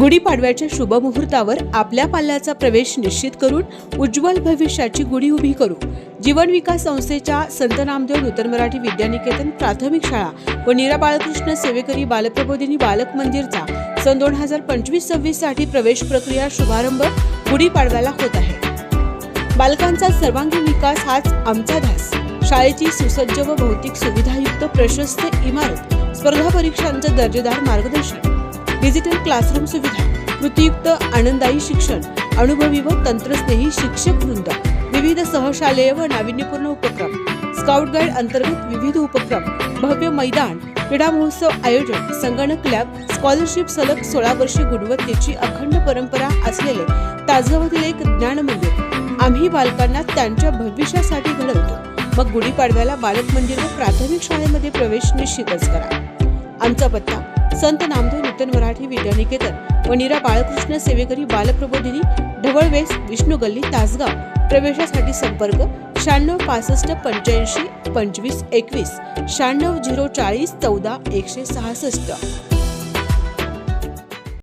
गुढीपाडव्याच्या शुभमुहूर्तावर आपल्या पाल्याचा प्रवेश निश्चित करून उज्ज्वल भविष्याची गुढी उभी करू. जीवन विकास संस्थेच्या संत नामदेव नूतन मराठी विद्यानिकेतन प्राथमिक शाळा व नीरा बाळकृष्ण सेवेकरी बालप्रबोधिनी बालक मंदिरचा सन दोन हजार पंचवीस सव्वीससाठी प्रवेश प्रक्रिया शुभारंभ गुढीपाडव्याला होत आहे. बालकांचा सर्वांगीण विकास हाच आमचा ध्यास. शाळेची सुसज्ज व भौतिक सुविधायुक्त प्रशस्त इमारत स्पर्धा परीक्षांचं दर्जेदार मार्गदर्शन डिजिटल क्लासरूम सुविधा कृतीयुक्त आनंदायी शिक्षण अनुभवी व तंत्रस्नेही शिक्षक वृंद विविध सहशालेय व नाविन्यपूर्ण उपक्रम स्काउट गाईड अंतर्गत विविध उपक्रम भव्य मैदान क्रीडा महोत्सव आयोजन संगणक लॅब स्कॉलरशिप सलग सोळा वर्षे गुणवत्तेची अखंड परंपरा असलेले ताजगावातील एक ज्ञान मंदिर. आम्ही बालकांना त्यांच्या भविष्यासाठी घडवतो. मग गुढीपाडव्याला बालक मंदिर व प्राथमिक शाळेमध्ये प्रवेश निश्चितच करा. आमचा पत्ता संत नामदेव नूतन मराठी विद्यानिकेतन व नीरा बाळकृष्ण सेवेकरी बालप्रबोधिनी ढवळवेस विष्णू गल्ली तासगाव. प्रवेशासाठी संपर्क शहाण्णव पासष्ट पंच्याऐंशी पंचवीस एकवीस शहाण्णव झिरो चाळीस चौदा एकशे सहासष्ट.